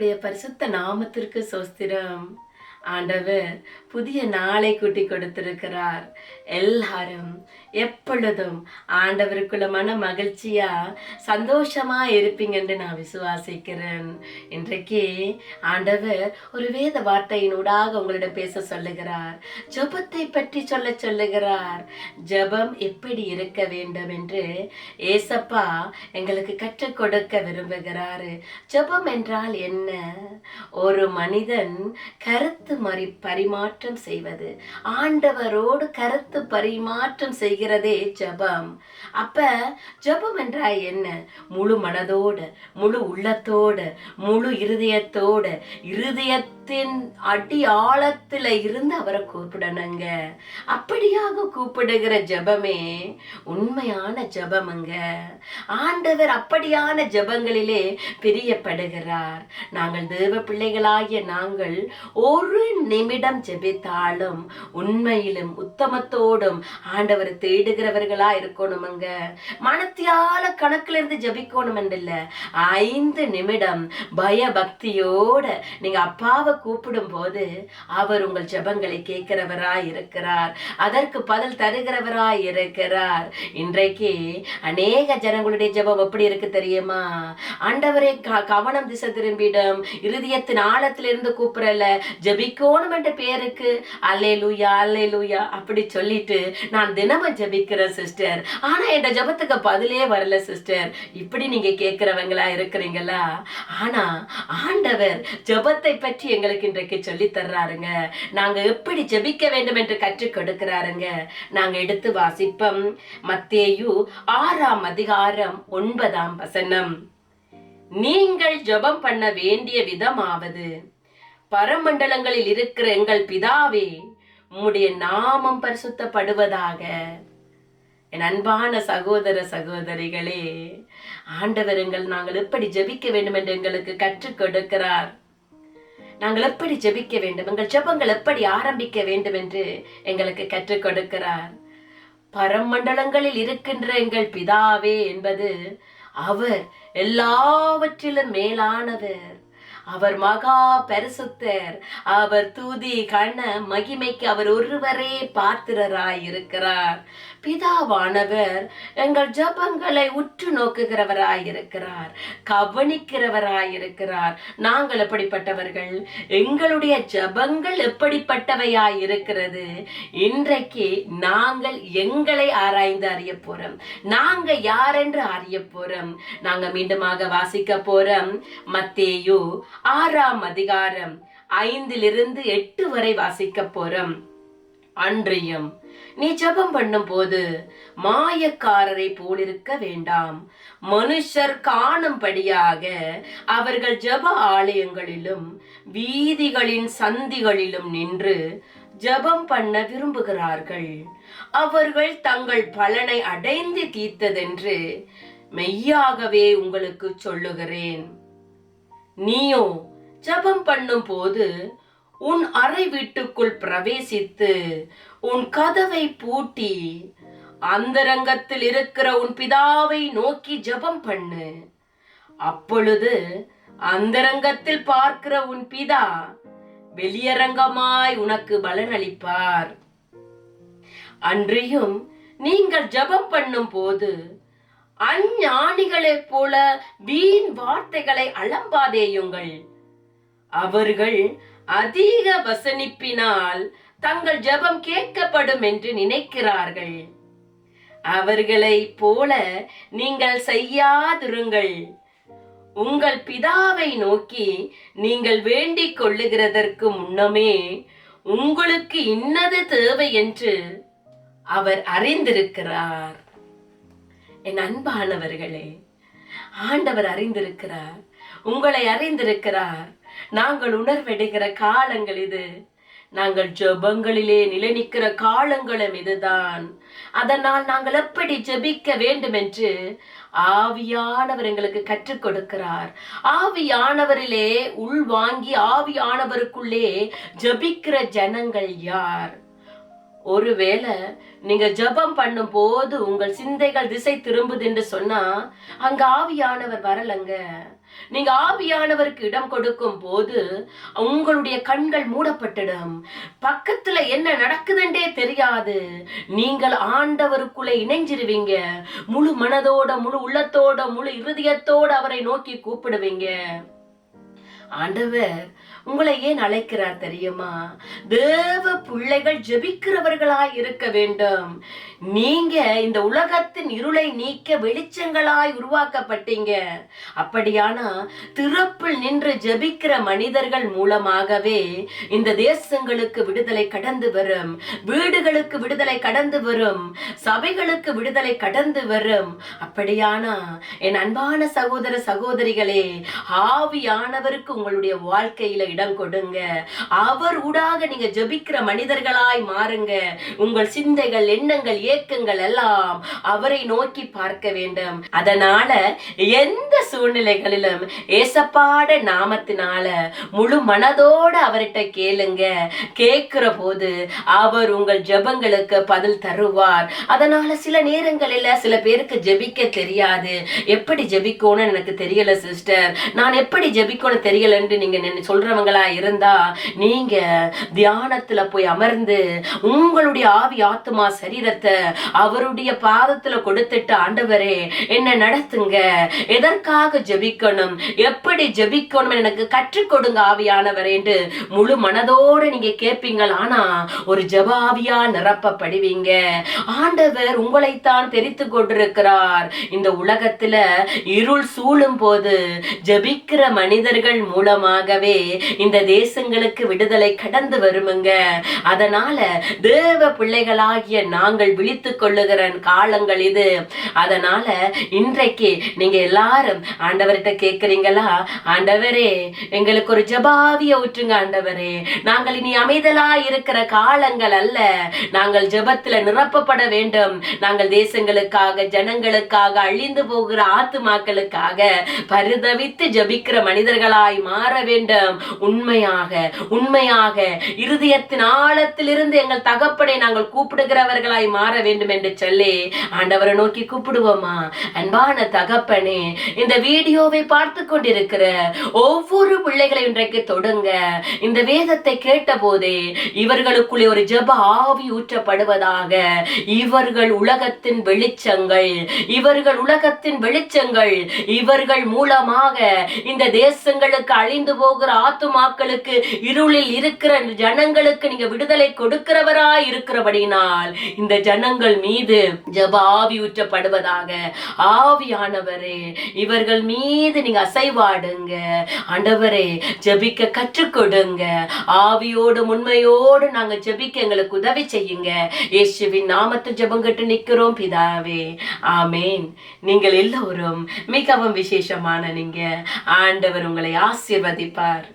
ஆண்டவருடைய பரிசுத்த நாமத்திற்கு சோஸ்திரம். ஆண்டவர் புதிய நாளை கூட்டி கொடுத்திருக்கிறார். எல்லாரும் எப்பொழுதும் ஆண்டவருக்குள்ள மன மகிழ்ச்சியா சந்தோஷமா இருப்பீங்கன்னு நான் விசுவாசிக்கிறேன். இன்றைக்கு ஆண்டவர் ஒரு வேத வார்த்தையினூடாக உங்களிடம் பேச சொல்லுகிறார். ஜபத்தை பற்றி சொல்ல சொல்லுகிறார். ஜெபம் எப்படி இருக்க வேண்டும் என்று ஏசப்பா எங்களுக்கு கற்றுக் கொடுக்க விரும்புகிறாரு. ஜபம் என்றால் என்ன? ஒரு மனிதன் கருத்து மறி பரிமாற்றம் செய்வது. ஆண்டவரோடு கருத்து பரிமாற்றம் செய்கிறதே ஜபம். அப்ப ஜெபம் என்றா என்ன? முழு மனதோடு முழு உள்ளத்தோடு முழு இருதயத்தோடு இருதயத்தின் அடி ஆழத்துல இருந்து அவரை கூப்பிடணுங்க. அப்படியாக கூப்பிடுகிற ஜபமே உண்மையான ஜபமுங்க. ஆண்டவர் அப்படியான ஜெபங்களிலே பிரியப்படுகிறார். நாங்கள் தேவ பிள்ளைகளாகிய நாங்கள் ஒரு நிமிடம் ஜெபித்தாலும் உண்மையிலும் உத்தமத்தோடும் ஆண்டவரை தேடுகிறவர்களா இருக்கணுமுங்க. மனத்தியால கணக்குல இருந்து ஜபிக்கணும் இல்ல ஐந்து நிமிடம் பய பக்தியோட நீங்க அப்பாவை கூப்பிடும் போது அவர் உங்கள் ஜெபங்களை கேட்கிறவராய் இருக்கிறார் அதற்கு பதில் தருகிறவராய் இருக்கிறார் இன்றைக்கு அநேக ஜனங்களுடைய ஜெபம் எப்படி இருக்கு தெரியுமா? ஆண்டவரே கவனம் திசை திரும்பிடும். இருதயத்தின் ஆழத்திலிருந்து கூப்பிடல. ஜபிக்கோணும் என்ற பேருக்கு அல்லே லூயா அல்லே லூயா அப்படி சொல்லிட்டு நான் தினமும் ஜபிக்கிறேன் சிஸ்டர். ஆனா என் ஜெபத்துக்கு பதிலே வரல சிஸ்டர். இப்படி நீங்க கேட்கிறவங்களா இருக்கிறீங்களா? ஆனா ஆண்டவர் ஜெபத்தை பற்றி எங்களுக்கு இன்றைக்கு சொல்லி தர்றாருங்க. நாங்க எப்படி ஜெபிக்க வேண்டும் என்று கற்றுக் கொடுக்கிறாருங்க. நாங்க எடுத்து வாசிப்போம். மத்தேயு ஆறாம் அதிகாரம் ஒன்பதாம் வசனம். நீங்கள் ஜெபம் பண்ண வேண்டிய விதமாவது. பரமண்டலங்களில் இருக்கிற எங்கள் பிதாவே உம்முடைய நாமம் பரிசுத்தப்படுவதாக. என் அன்பான சகோதர சகோதரிகளே ஆண்டவர் எங்கள் நாங்கள் எப்படி ஜெபிக்க வேண்டும் என்று எங்களுக்கு கற்றுக் கொடுக்கிறார். நாங்கள் எப்படி ஜெபிக்க வேண்டும்? எங்கள் ஜெபங்கள் எப்படி ஆரம்பிக்க வேண்டும் என்று எங்களுக்கு கற்றுக் கொடுக்கிறார். பரமண்டலங்களில் இருக்கின்ற எங்கள் பிதாவே என்பது அவர் எல்லாவற்றிலும் மேலானவர். அவர் மகா பரிசுத்தர். அவர் தூதி கண மகிமைக்கு அவர் ஒருவரே பாத்திரராய் இருக்கிறார் பிதாவானவர் எங்கள் ஜபங்களை உற்று நோக்குகிறவராய் இருக்கிறார் கவனிக்கிறவராய் இருக்கிறார் நாங்கள் எப்படிப்பட்டவர்கள்? எங்களுடைய ஜபங்கள் எப்படிப்பட்டவையாய் இருக்கிறது இன்றைக்கு நாங்கள் எங்களை ஆராய்ந்து அறிய போறோம். நாங்க யாரென்று அறிய போறோம்? நாங்க மீண்டுமாக வாசிக்க போறோம். மத்தேயு ஆறாம் அதிகாரம் ஐந்திலிருந்து எட்டு வரை வாசிக்க போறோம். அன்றியும் நீ ஜெபம் பண்ணும் போது மாயக்காரரை போலிருக்க வேண்டாம். மனுஷர் காணும்படியாக அவர்கள் ஜெப ஆலயங்களிலும் வீதிகளின் சந்திகளிலும் நின்று ஜெபம் பண்ண விரும்புகிறார்கள். அவர்கள் தங்கள் பலனை அடைந்து தீர்த்ததென்று மெய்யாகவே உங்களுக்கு சொல்லுகிறேன். நீயோ ஜெபம் பண்ணும் போது உன் அறை வீட்டுக்குள் பிரவேசித்து உன் கதவை பூட்டி அந்தரங்கத்தில் இருக்கிற உன் பிதாவை நோக்கி ஜெபம் பண்ணு. அப்பொழுது அந்தரங்கத்தில் பார்க்கிற உன் பிதா வெளியரங்கமாய் உனக்கு பலனளிப்பார். அன்றியும் நீங்கள் ஜெபம் பண்ணும் போது அஞ்ஞானிகளைப் போல வீண் வார்த்தைகளை அலம்பாதேயுங்கள். அவர்கள் அதிக வசனிப்பினால் தங்கள் ஜெபம் கேட்கப்படும் என்று நினைக்கிறார்கள். அவர்களை போல நீங்கள் செய்யாதிருங்கள். உங்கள் பிதாவை நோக்கி நீங்கள் வேண்டிக் கொள்ளுகிறதற்கு முன்னமே உங்களுக்கு இன்னது தேவை என்று அவர் அறிந்திருக்கிறார். என் அன்பானவர்களே ஆண்டவர் அறிந்திருக்கிறார் உங்களை அறிந்திருக்கிறார். நாங்கள் உணர்வெடுகிற காலங்கள் இது. நாங்கள் ஜெபங்களிலே நிலைநிற்கிற காலங்களும் இதுதான். அதனால் நாங்கள் எப்படி ஜெபிக்க வேண்டும் என்று ஆவியானவர் எங்களுக்கு கற்றுக் கொடுக்கிறார். ஆவியானவரிலே உள்வாங்கி ஆவியானவருக்குள்ளே ஜெபிக்கிற ஜனங்கள் யார்? ஒருவேளை நீங்க ஜெபம் பண்ணும் போது உங்கள் சிந்தைகள் திசை திரும்புது என்று சொன்னா அங்க ஆவியானவர் வரலங்க. நீங்க ஆவியானவருக்கு இடம் கொடுக்கும் போது உங்களுடைய கண்கள் மூடப்பட்டிடும். பக்கத்துல என்ன நடக்குதுன்றே தெரியாது. நீங்கள் ஆண்டவருக்குள்ளே இணைஞ்சிருவீங்க. முழு மனதோட முழு உள்ளத்தோட முழு இருதயத்தோட அவரை நோக்கி கூப்பிடுவீங்க. ஆண்டவர் உங்களை ஏன் அழைக்கிறார் தெரியுமா? தேவ பிள்ளைகள் ஜெபிக்கிறவர்களாய் இருக்க வேண்டும். நீங்க இந்த உலகத்தின் இருளை நீக்க வெளிச்சங்களாய் உருவாக்கப்பட்டீங்க. அப்படியானா திறப்பில் நின்று ஜெபிக்கிற மனிதர்கள் மூலமாகவே இந்த தேசங்களுக்கு விடுதலை கடந்து வரும். வீடுகளுக்கு விடுதலை கடந்து வரும். சபைகளுக்கு விடுதலை கடந்து வரும். அப்படியானா என் அன்பான சகோதர சகோதரிகளே ஆவியானவருக்கு உங்களுடைய வாழ்க்கையில இடம் கொடுங்க. அவர் ஊடாக நீங்க ஜபிக்கிற மனிதர்களாய் மாறுங்க. உங்கள் சிந்தைகள் எண்ணங்கள் ஏக்கங்கள் எல்லாம் அவரை நோக்கி பார்க்க வேண்டும். அதனால எந்த சூழ்நிலைகளிலும் ஏசப்பாட நாமத்தினால முழு மனதோட அவர்கிட்ட கேளுங்க. கேட்கிற போது அவர் உங்கள் ஜெபங்களுக்கு பதில் தருவார். அதனால சில நேரங்களில் சில பேருக்கு ஜெபிக்க தெரியாது. எப்படி ஜபிக்கணும்னு எனக்கு தெரியல சிஸ்டர். நான் எப்படி ஜெபிக்கணும் தெரியலன்னு நீங்க நின்னு சொல்றவங்களா இருந்தா நீங்க தியானத்துல போய் அமர்ந்து உங்களுடைய ஆவி ஆத்துமா சரீரத்தை அவருடைய பாதத்துல கொடுத்துட்டு ஆண்டவரே என்ன நடத்துங்க. எதற்காக ஜெபிக்கணும்? எப்படி ஜெபிக்கணும் எனக்கு கற்றுக் கொடுங்க ஆவியானவர் என்று முழு மனதோடு நீங்க கேட்பீங்கள் ஆனா ஒரு ஜபாவியா நிரப்பப்படுவீங்க. ஆண்டவர் உங்களைத்தான் தெரித்து கொண்டிருக்கிறார். இந்த உலகத்துல இருள் சூழும் போது ஜெபிக்கிற மனிதர்கள் மூலமாகவே இந்த தேசங்களுக்கு விடுதலை கடந்து வருமுங்க. அதனால தேவ பிள்ளைகளாகிய நாங்கள் விழித்து கொள்ளுகிற காலங்கள் இது. அதனால இன்றைக்கு நீங்க எல்லாரும் ஆண்டவர்கிட்ட கேக்குறீங்களா? ஆண்டவரே எங்களுக்கு ஒரு ஜபாவிய ஊற்றுங்க ஆண்டவரே. நாங்கள் இனி அமைதலா இருக்கிற காலங்கள் அல்ல. நாங்கள் ஜபத்துல நிரப்பப்பட வேண்டும். நாங்கள் தேசங்களுக்காக ஜனங்களுக்காக அழிந்து போகிற ஆத்துமாக்களுக்காக பரிதவித்து ஜபிக்கிற மனிதர்களாய் மாற வேண்டும். உண்மையாக உண்மையாக. இருதயத்தின் ஆழத்திலிருந்து எங்கள் தகப்பனை நாங்கள் கூப்பிடுகிறவர்களாய் மாற வேண்டும் என்று சொல்லி ஆண்டவரை நோக்கி கூப்பிடுவோமா? அன்பான தகப்பனே இந்த வீடியோவை பார்த்து கொண்டிருக்கிற ஒவ்வொரு பிள்ளைகளை இன்றைக்கு தொடுங்க. இந்த வேதத்தை கேட்ட போதே இவர்களுக்குள்ளே ஒரு ஜெப ஆவி ஊற்றப்படுவதாக. இவர்கள் உலகத்தின் வெளிச்சங்கள் இவர்கள் உலகத்தின் வெளிச்சங்கள் இவர்கள் மூலமாக இந்த தேசங்களுக்கு அழிந்து போகிற ஆத்துமாக்களுக்கு இருளில் இருக்கிற ஜனங்களுக்கு நீங்க விடுதலை கொடுக்கிறவராய் இருக்கிறபடினால் இந்த ஜனங்கள் மீது ஜப ஆவி ஊற்றப்படுவதாக ஆவியானவரே இவர்கள் மீது நீங்க அசைவாடுங்க. ஆண்டவரே ஜபிக்க கற்றுக் கொடுங்க ஆவியோடு உண்மையோடு நாங்க ஜபிக்க எங்களுக்கு உதவி செய்யுங்க. இயேசுவின் நாமத்தில் ஜபங்கட்டு நிக்கிறோம் பிதாவே. ஆமேன். நீங்கள் எல்லோரும் மிகவும் விசேஷமான நீங்க. ஆண்டவர் உங்களை ஆசை sirva de par